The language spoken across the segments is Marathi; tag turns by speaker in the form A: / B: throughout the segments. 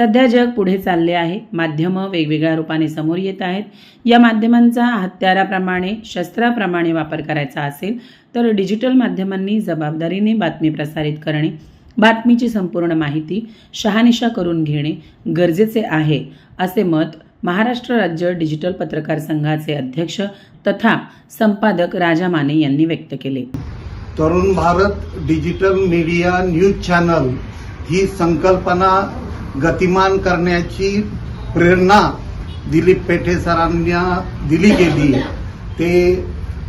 A: सध्या जग पुढे चालले आहे. माध्यमं वेगवेगळ्या रूपाने समोर येत आहेत. या माध्यमांचा हत्याराप्रमाणे शस्त्राप्रमाणे वापर करायचा असेल तर डिजिटल माध्यमांनी जबाबदारीने बातमी प्रसारित करणे बातमीची संपूर्ण माहिती शहानिशा करून घेणे गरजेचे आहे असे मत महाराष्ट्र राज्य डिजिटल पत्रकार संघाचे अध्यक्ष तथा संपादक राजा माने यांनी व्यक्त केले.
B: Tarun Bharat digital media news channel ही संकल्पना गतिमान करण्याची प्रेरणा दिलीप पेठे सरांना दिली गेली. ते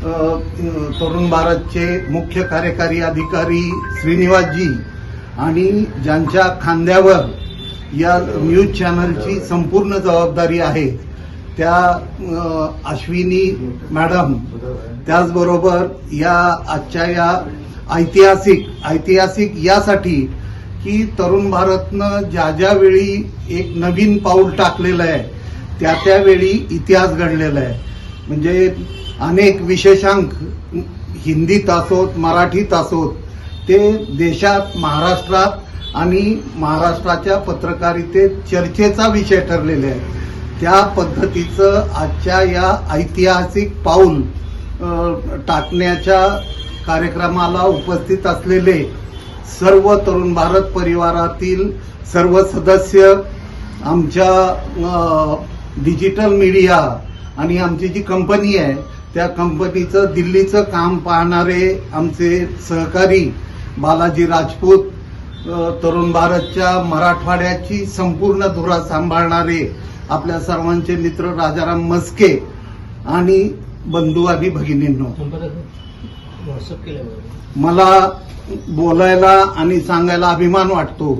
B: तरुण भारतचे मुख्य कार्यकारी अधिकारी श्रीनिवासजी आणि ज्यांच्या खांद्यावर या न्यूज चॅनलची संपूर्ण जबाबदारी आहे त्या अश्विनी मॅडम. त्याचबरोबर या आजच्या या ऐतिहासिक ऐतिहासिक यासाठी की तरुण भारतनं ज्या ज्या वेळी एक नवीन पाऊल टाकलेलं आहे त्या त्यावेळी इतिहास घडलेला आहे. म्हणजे अनेक विशेषांक हिंदीत असोत मराठीत असोत ते देशात महाराष्ट्रात आणि महाराष्ट्राच्या पत्रकारितेत चर्चेचा विषय ठरलेले आहे त्या पद्धतीचं आजच्या या ऐतिहासिक पाऊल टाकण्याच्या कार्यक्रमाला उपस्थित असलेले सर्व तरुण भारत परिवारातील सर्व सदस्य आमच्या डिजिटल मीडिया आणि आमची जी कंपनी आहे त्या कंपनीचं दिल्लीचं काम पाहणारे आमचे सहकारी बालाजी राजपूत तरुण भारतच्या मराठवाड्याची संपूर्ण धुरा सांभाळणारे आपल्या सर्वांचे मित्र राजाराम मस्के आणि बंधू आणि भगिनींनो. मला बोलायला आणि सांगायला अभिमान वाटतो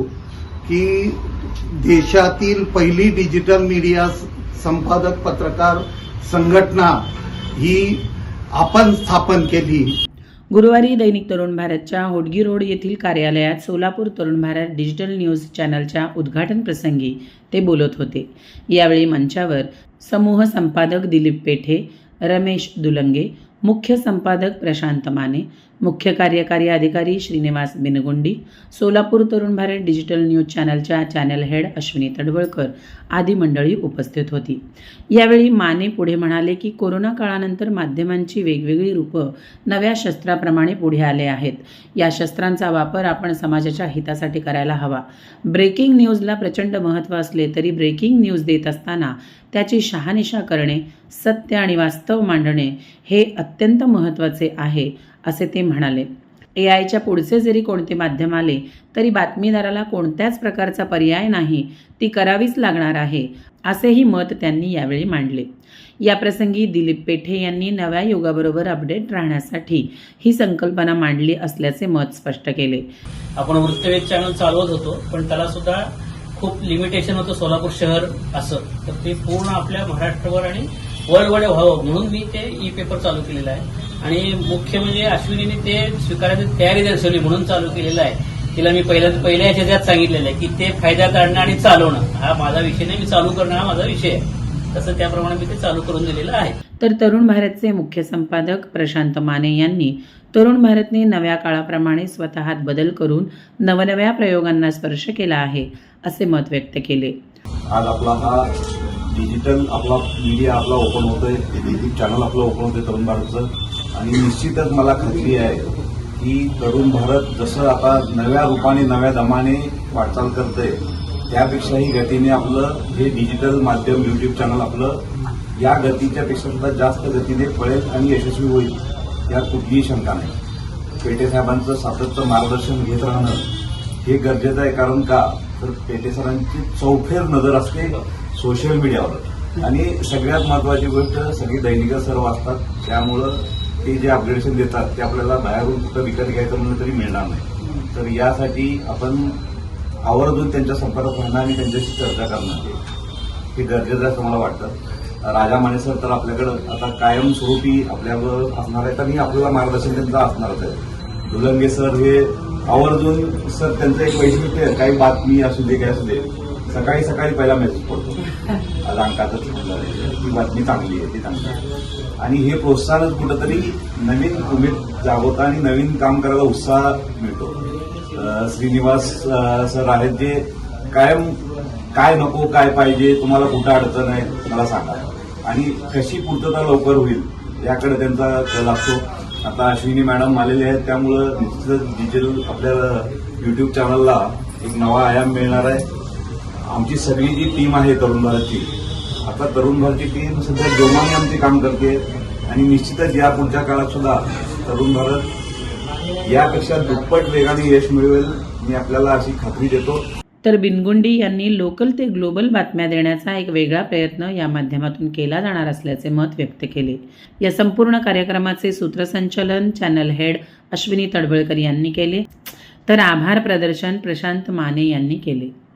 B: की देशातील पहिली डिजिटल मीडिया संपादक पत्रकार संघटना ही आपण स्थापन केली.
A: गुरुवारी दैनिक तरुण भारतच्या होडगी रोड येथील कार्यालयात सोलापूर तरुण भारत डिजिटल न्यूज चॅनलच्या उद्घाटन प्रसंगी ते बोलत होते. यावेळी मंचावर समूह संपादक दिलीप पेठे रमेश दुलंगे मुख्य संपादक प्रशांत माने मुख्य कार्यकारी अधिकारी श्रीनिवास बिनगुंडी सोलापूर तरुण भारत डिजिटल न्यूज चॅनलच्या चॅनल हेड अश्विनी तडवळकर आदी मंडळी उपस्थित होती. यावेळी माने पुढे म्हणाले की कोरोना काळानंतर माध्यमांची वेगवेगळी रूपं नव्या शस्त्राप्रमाणे पुढे आले आहेत. या शस्त्रांचा वापर आपण समाजाच्या हितासाठी करायला हवा. ब्रेकिंग न्यूजला प्रचंड महत्त्व असले तरी ब्रेकिंग न्यूज देत असताना त्याची शहानिशा करणे सत्य आणि वास्तव मांडणे हे अत्यंत महत्त्वाचे आहे असे ते म्हणाले. ए आयच्या पुढचे जरी कोणते माध्यम आले तरी बातमीदाराला कोणत्याच प्रकारचा पर्याय नाही. ती करावीच लागणार आहे असेही मत त्यांनी यावेळी मांडले. याप्रसंगी दिलीप पेठे यांनी नव्या युगाबरोबर अपडेट राहण्यासाठी ही संकल्पना मांडली असल्याचे मत स्पष्ट केले.
C: आपण वृत्तवेध चॅनल चालवत होतो पण त्याला सुद्धा खूप लिमिटेशन होतं सोलापूर शहर असं. तर ते पूर्ण आपल्या महाराष्ट्रावर आणि वर्ल्डवर व्हावं म्हणून मी ते ई पेपर चालू केलेलं आहे. आणि मुख्य म्हणजे अश्विनीने ते स्वीकारायची तयारी दर्शवली म्हणून चालू केलेलं आहे. तिला मी पहिल्या पहिल्या ह्याच्यात सांगितलेलं आहे की ते फायद्यात आणणं आणि चालवणं हा माझा विषय नाही मी चालू करणं हा माझा विषय आहे. तसं त्याप्रमाणे मी ते चालू करून दिलेलं आहे.
A: तर तरुण भारतचे मुख्य संपादक प्रशांत माने यांनी तरुण भारतने नव्या काळाप्रमाणे स्वतःत बदल करून नवनव्या प्रयोगांना स्पर्श केला आहे असे मत व्यक्त केले.
D: आज आपला हा डिजिटल आपला मीडिया आपला ओपन होतोय युट्यूब चॅनल आपलं ओपन होतंय तरुण भारतचं. आणि निश्चितच मला खात्री आहे की तरुण भारत जसं आता नव्या रूपाने नव्या दमाने वाटचाल करतंय त्यापेक्षाही गतीने आपलं हे डिजिटल माध्यम युट्यूब चॅनल आपलं या गतीच्या पेक्षा सुद्धा जास्त गतीने पळेल आणि यशस्वी होईल यात कुठलीही शंका नाही. पेटे साहेबांचं सातत्य मार्गदर्शन घेत राहणं हे गरजेचं आहे कारण का? तर पेटे सरांची चौफेर नजर असते सोशल मीडियावर आणि सगळ्यात महत्वाची गोष्ट सगळी दैनिक सर्व वाचतात त्यामुळं ते जे अपग्रेडेशन देतात ते आपल्याला बाहेरून कुठं विकत घ्यायचं म्हणलं तरी मिळणार नाही. तर यासाठी आपण आवर्जून त्यांच्या संपर्कात राहणं आणि त्यांच्याशी चर्चा करणं हे- हे गरजेचं असं मला वाटतं. राजा माने सर तर आपल्याकडं आता कायमस्वरूपी आपल्यावर असणार आहेत आणि आपल्याला मार्गदर्शन त्यांचं असणारच आहे. दुलंगे सर हे आवर्जून सर त्यांचं एक वैशिष्ट्य काही बातमी असू दे काय असू दे. सकाळी सकाळी पहिला मेसेज पडतो आज अंकाचं ही बातमी चांगली आहे ती चांगली आणि हे प्रोत्साहनच कुठंतरी नवीन उमेद जागवता आणि नवीन काम करायला उत्साह मिळतो. श्रीनिवास सर आहेत जे कायम काय नको काय पाहिजे तुम्हाला कुठं अडचण आहे मला सांगा. आणि कशी पूर्तता लवकर होईल याकडे त्यांचा कल असतो. आता अश्विनी मॅडम आलेले आहेत त्यामुळं निश्चितच डिजिटल आपल्या युट्यूब चॅनलला एक नवा आयाम मिळणार आहे. आमची सगळी जी टीम आहे तरुण भारतची आता तरुण भारतची टीम सध्या जोमाने आमचे काम करते. आणि निश्चितच या पुढच्या काळात सुद्धा तरुण भारत यापेक्षा दुप्पट वेगाने यश मिळवेल मी आपल्याला अशी खात्री देतो.
A: तर बिनगुंडी यांनी लोकल ते ग्लोबल बातम्या देण्याचा एक वेगळा प्रयत्न या माध्यमातून केला जाणार असल्याचे मत व्यक्त केले. या संपूर्ण कार्यक्रमाचे सूत्रसंचलन चॅनल हेड अश्विनी तडवळकर यांनी केले. तर आभार प्रदर्शन प्रशांत माने यांनी केले.